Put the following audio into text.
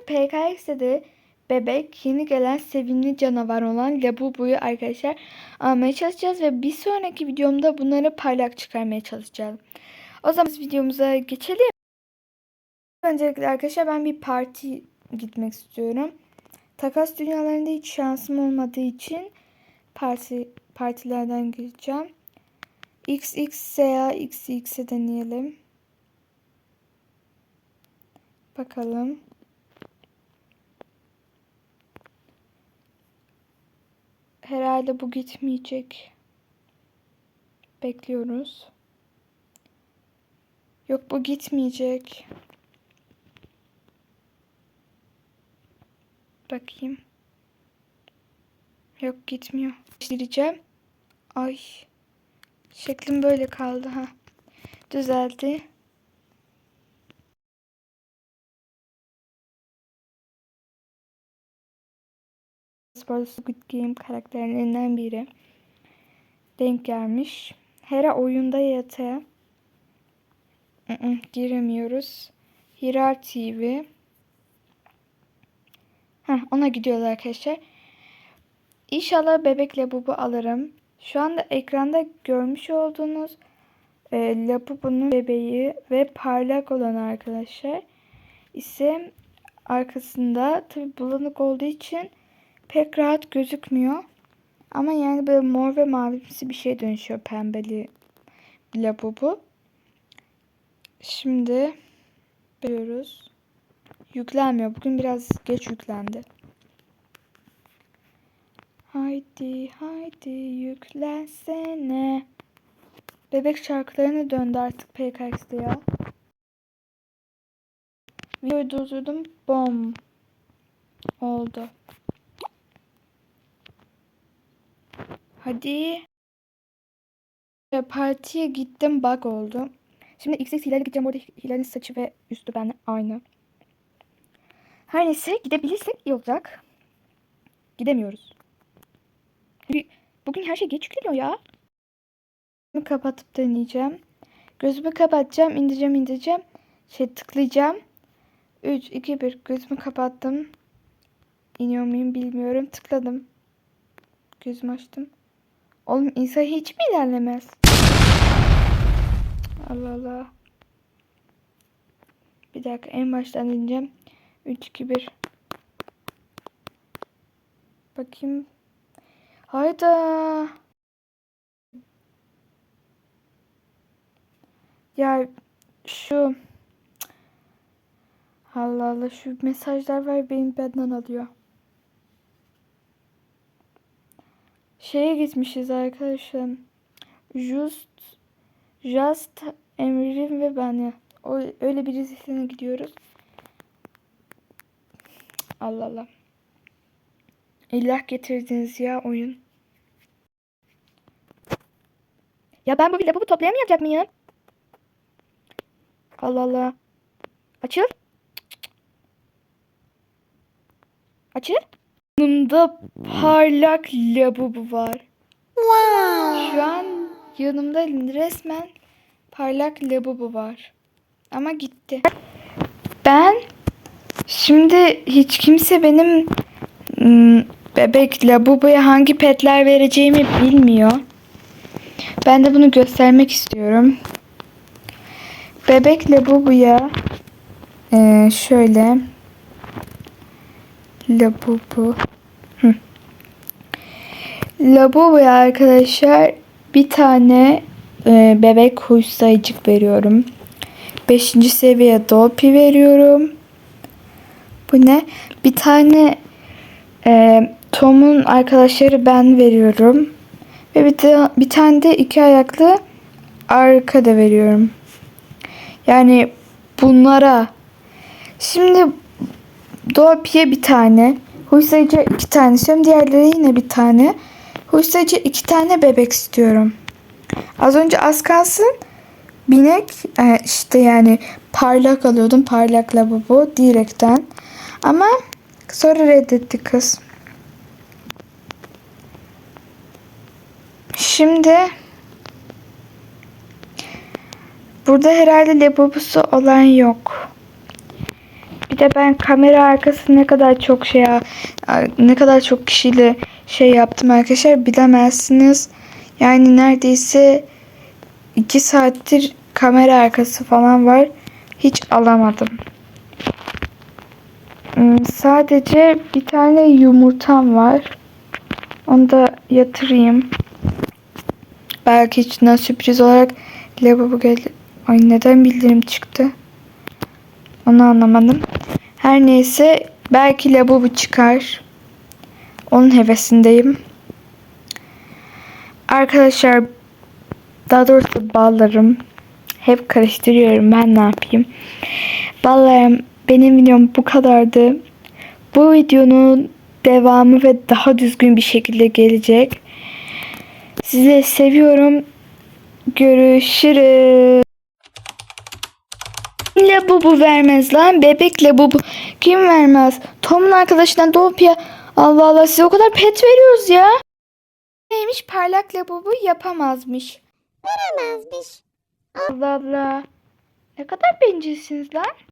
PKX'de de bebek yeni gelen sevimli canavar olan Labubu'yu arkadaşlar almaya çalışacağız ve bir sonraki videomda bunları parlak çıkarmaya çalışacağım. O zaman videomuza geçelim. Öncelikle arkadaşlar ben bir parti gitmek istiyorum. Takas dünyalarında hiç şansım olmadığı için parti partilerden gireceğim. XX veya XX'e deneyelim. Bakalım. Herhalde bu gitmeyecek. Bekliyoruz. Yok bu gitmeyecek. Bakayım. Yok gitmiyor. Değiştireceğim. Ay. Şeklim böyle kaldı ha. Düzeldi. Sporda Squid Game karakterlerinden biri. Denk gelmiş. Hera oyunda ı giremiyoruz. Hirar TV. Heh, ona gidiyorlar arkadaşlar. İnşallah bebek labubu alırım. Şu anda ekranda görmüş olduğunuz e, labubunun bebeği ve parlak olan arkadaşlar ise arkasında tabi bulanık olduğu için pek rahat gözükmüyor. Ama yani böyle mor ve mavimsi bir şey dönüşüyor pembeli labubu. Şimdi görüyoruz. Yüklenmiyor. Bugün biraz geç yüklendi. Haydi haydi yüklensene. Bebek şarkılarına döndü artık PKX'de ya. Videoyu durdurdum. Bom. Oldu. Hadi. Partiye gittim. Bug oldu. Şimdi XX Hilal'e gideceğim. Orada Hilal'in saçı ve üstü benimle aynı. Her neyse gidebilirsek iyi olacak. Gidemiyoruz. Bugün her şey geç yükleniyor ya. Gözümü kapatıp deneyeceğim. Gözümü kapatacağım, indireceğim, indireceğim. Şey tıklayacağım. 3, 2, 1. Gözümü kapattım. İniyor muyum bilmiyorum. Tıkladım. Gözümü açtım. Oğlum insan hiç mi ilerlemez? Allah Allah. Bir dakika en baştan ineceğim. 3, 2, 1. Bakayım. Hayda. Ya şu Allah Allah şu mesajlar var benim benden alıyor. Şeye gitmişiz arkadaşlar. Just Just Emrin ve ben o öyle bir dizisine gidiyoruz. Allah Allah. İllah getirdiniz ya oyun. Ya ben bu lavabo toplayamayacak mıyım? Allah Allah. Açıl. Açıl. Yanımda parlak lavabo var. Wow. Şu an yanımda resmen parlak lavabo var. Ama gitti. Ben şimdi hiç kimse benim ım, bebek lavaboya hangi petler vereceğimi bilmiyor. Ben de bunu göstermek istiyorum. Bebek lavaboya e, şöyle Hı. Lavaboya arkadaşlar bir tane e, bebek huy sayıcık veriyorum. Beşinci seviye dolpi veriyorum. Bu ne? Bir tane e, Tom'un arkadaşları ben veriyorum. Ve bir, de, bir tane de iki ayaklı arkada veriyorum. Yani bunlara şimdi Dolpi'ye bir tane, Huysayıcı'ya iki tane istiyorum. Diğerleri yine bir tane. Huysayıcı iki tane bebek istiyorum. Az önce az kalsın binek e, işte yani parlak alıyordum. Parlak lavabo direkten. Ama sonra reddetti kız. Şimdi burada herhalde lavabosu olan yok. De ben kamera arkası ne kadar çok şey ne kadar çok kişiyle şey yaptım arkadaşlar bilemezsiniz. Yani neredeyse 2 saattir kamera arkası falan var. Hiç alamadım. Hmm, Sadece bir tane yumurtam var. Onu da yatırayım. Belki içinden sürpriz olarak lavabo geldi. Ay neden bildirim çıktı? Onu anlamadım. Her neyse belki lavabo çıkar. Onun hevesindeyim. Arkadaşlar daha doğrusu ballarım. Hep karıştırıyorum ben ne yapayım. Ballarım benim videom bu kadardı. Bu videonun devamı ve daha düzgün bir şekilde gelecek. Sizi seviyorum. Görüşürüz. Labubu vermez lan. Bebek labubu. Kim vermez? Tom'un arkadaşından Dopya. Allah Allah size o kadar pet veriyoruz ya. Neymiş parlak labubu yapamazmış. Veremezmiş. Allah Allah. Ne kadar bencilsiniz lan.